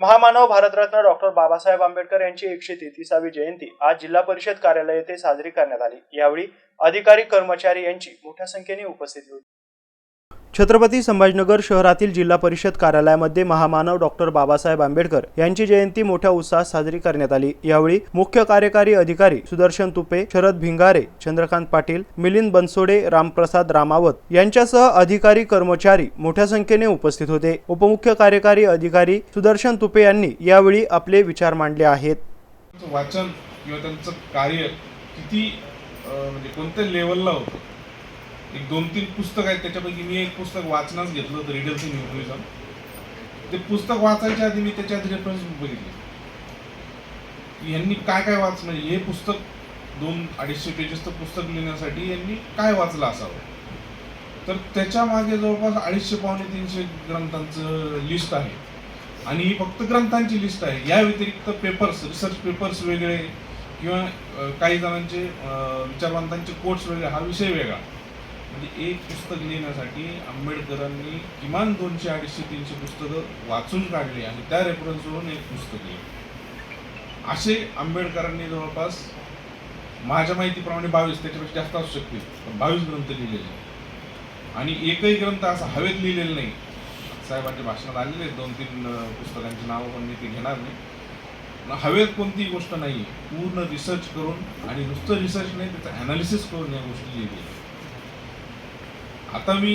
महामानव भारतरत्न डॉक्टर बाबासाहेब आंबेडकर यांची एकशे तेहतीसावी जयंती आज जिल्हा परिषद कार्यालय येथे साजरी करण्यात आली. यावेळी अधिकारी कर्मचारी यांची मोठ्या संख्येने उपस्थिती होती. छत्रपती संभाजीनगर शहरातील जिल्हा परिषद कार्यालयामध्ये महामानव डॉक्टर बाबासाहेब आंबेडकर यांची जयंती मोठ्या उत्साहात साजरी करण्यात आली. यावेळी मुख्य कार्यकारी अधिकारी सुदर्शन तुपे शरद भिंगारे चंद्रकांत पाटील मिलिंद बनसोडे रामप्रसाद रामावत यांच्यासह अधिकारी कर्मचारी मोठ्या संख्येने उपस्थित होते. उपमुख्य कार्यकारी अधिकारी सुदर्शन तुपे यांनी यावेळी आपले विचार मांडले आहेत. वाचन किंवा त्यांचं कार्य किती म्हणजे कोणत्या लेवलला होतं? एक दोन तीन पुस्तक आहेत त्याच्यापैकी मी एक पुस्तक वाचनाच घेतलं होतं रिडल्स इन ह्युमनिझम ते पुस्तक वाचायच्या आधी मी त्याच्यात रेफरन्स बघितले. यांनी काय काय वाच म्हणजे हे पुस्तक दोन अडीचशे पेजेसचं पुस्तक लिहिण्यासाठी यांनी काय वाचलं असावं? तर त्याच्यामागे जवळपास अडीचशे पावणे तीनशे ग्रंथांचं लिस्ट आहे. आणि ही फक्त ग्रंथांची लिस्ट आहे. या व्यतिरिक्त पेपर्स रिसर्च पेपर्स वेगळे किंवा काही जणांचे विचारवंतांचे कोट्स वेगळे हा विषय वेगळा. म्हणजे एक पुस्तक लिहिण्यासाठी आंबेडकरांनी किमान दोनशे अडीचशे तीनशे पुस्तकं वाचून काढली आणि त्या रेफरन्सवरून एक पुस्तक लिहिलं. असे आंबेडकरांनी जवळपास माझ्या माहितीप्रमाणे बावीस त्याच्यापेक्षा जास्त असू शकतील पण बावीस ग्रंथ लिहिलेले आहेत. आणि एकही ग्रंथ असा हवेत लिहिलेला नाही. साहेबांच्या भाषणात आलेले आहेत दोन तीन पुस्तकांची नावं पण मी ते घेणार नाही. हवेत कोणतीही गोष्ट नाही पूर्ण रिसर्च करून आणि नुसतं रिसर्च नाही त्याचं अनालिसिस करून या गोष्टी लिहिली आता मी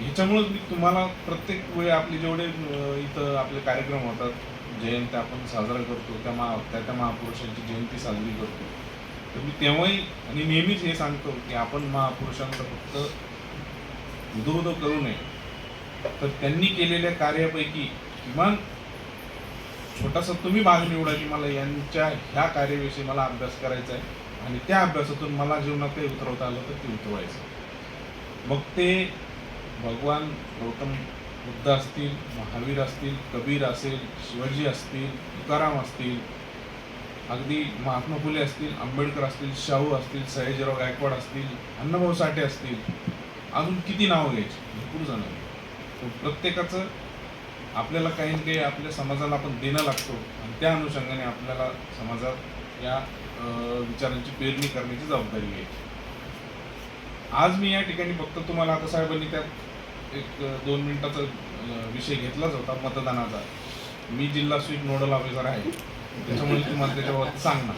ह्याच्यामुळंच मी तुम्हाला प्रत्येक वेळी आपले जेवढे इथं आपले कार्यक्रम होतात जयंती आपण साजरा करतो त्या महा त्या त्या महापुरुषांची जयंती साजरी करतो. तर मी तेव्हाही आणि नेहमीच हे सांगतो की आपण महापुरुषांचं फक्त उदो करू नये. तर त्यांनी केलेल्या कार्यापैकी किमान छोटासा तुम्ही भाग निवडा की मला यांच्या ह्या कार्याविषयी मला अभ्यास करायचा आहे आणि त्या अभ्यासातून मला जीवनात काही उतरवता आलं तर ते उतरवायचं. मग ते भगवान गौतम बुद्ध असतील महावीर असतील कबीर असेल शिवाजी असतील तुकाराम असतील अगदी महात्मा फुले असतील आंबेडकर असतील शाहू असतील सयाजीराव गायकवाड असतील अण्णाभाऊ साठे असतील अजून किती नावं घ्यायची? भरपूर जण पण प्रत्येकाचं आपल्याला काही ना काही आपल्या समाजाला आपण देणं लागतो आणि त्या अनुषंगाने आपल्याला समाजात या विचारांची पेरणी करण्याची जबाबदारी घ्यायची. आज मी या ठिकाणी फक्त तुम्हाला आता साहेबांनी त्यात एक दोन मिनिटाचा विषय घेतलाच होता मतदानाचा. मी जिल्हा स्वीप नोडल ऑफिसर आहे. त्याच्यामुळे तुम्हाला त्याच्यावर सांगणार.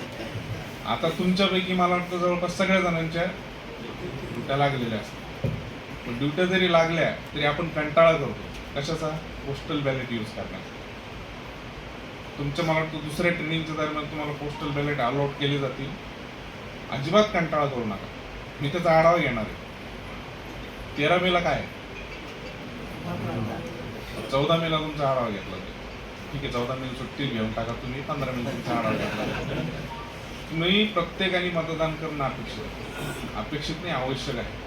आता तुमच्यापैकी मला वाटतं जवळपास सगळ्या जणांच्या ड्युट्या लागलेल्या असतात. पण ड्युट्या जरी लागल्या तरी आपण कंटाळा करतो. कशाचा? पोस्टल बॅलेट यूज करण्याचा. तुमच्या मला वाटतं दुसऱ्या ट्रेनिंगच्या दरम्यान तुम्हाला पोस्टल बॅलेट अलॉट केले जातील. अजिबात कंटाळा करू नका. मी त्याचा आढावा घेणार आहे. तेरा मेला काय? चौदा मेला तुमचा आढावा घेतला ठीक आहे चौदा मेला सुट्टी घेऊन टाका तुम्ही पंधरा मेला तुमचा आढावा घेतला तुम्ही प्रत्येकाने मतदान करणं अपेक्षित अपेक्षित नाही आवश्यक आहे.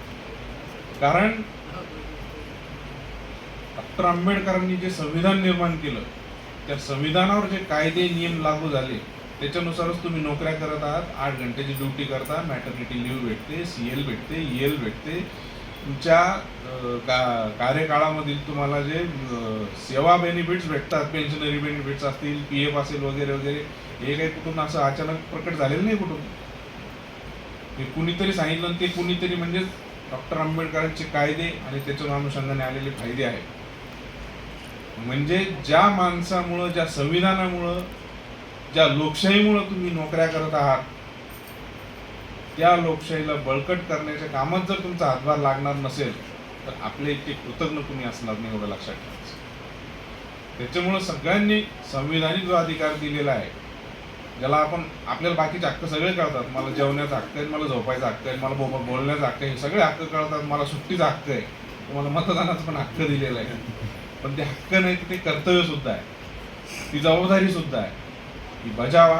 कारण डॉक्टर आंबेडकरांनी जे संविधान निर्माण केलं त्या संविधानावर जे कायदे नियम लागू झाले त्याच्यानुसारच तुम्ही नोकऱ्या करत आहात आठ घंट्याची ड्युटी करता मॅटर्निटी लिव्ह भेटते सी एल भेटते ई एल भेटते. तुमच्या का कार्यकाळामधील तुम्हाला जे सेवा बेनिफिट्स भेटतात पेन्शनरी बेनिफिट्स असतील पी एफ असेल वगैरे वगैरे हे काही कुठून असं अचानक प्रकट झालेलं नाही कुठून? हे कुणीतरी सांगितलं आणि ते कुणीतरी म्हणजे डॉक्टर आंबेडकरांचे कायदे आणि त्याच्या अनुषंगाने आलेले फायदे आहेत. म्हणजे ज्या माणसामुळं ज्या संविधानामुळं ज्या लोकशाहीमुळं तुम्ही नोकऱ्या करत आहात त्या लोकशाहीला बळकट करण्याच्या कामात जर तुमचा हातभार लागणार नसेल तर आपले इतके कृतज्ञ तुम्ही असणार नाही एवढं लक्षात ठेवायचं. त्याच्यामुळं सगळ्यांनी संविधानिक जो अधिकार दिलेला आहे ज्याला आपण आपल्याला बाकीचे हक्क सगळे कळतात. मला जेवण्याचा हक्क आहे मला झोपायचा हक्क आहे मला बोलण्याचा हक्क आहे हे सगळे हक्क कळतात. मला सुट्टीचा हक्क आहे. तुम्हाला मतदानाचा पण हक्क दिलेला आहे. पण ते हक्क नाही ते कर्तव्य सुद्धा आहे. ती जबाबदारी सुद्धा आहे. ती बजावा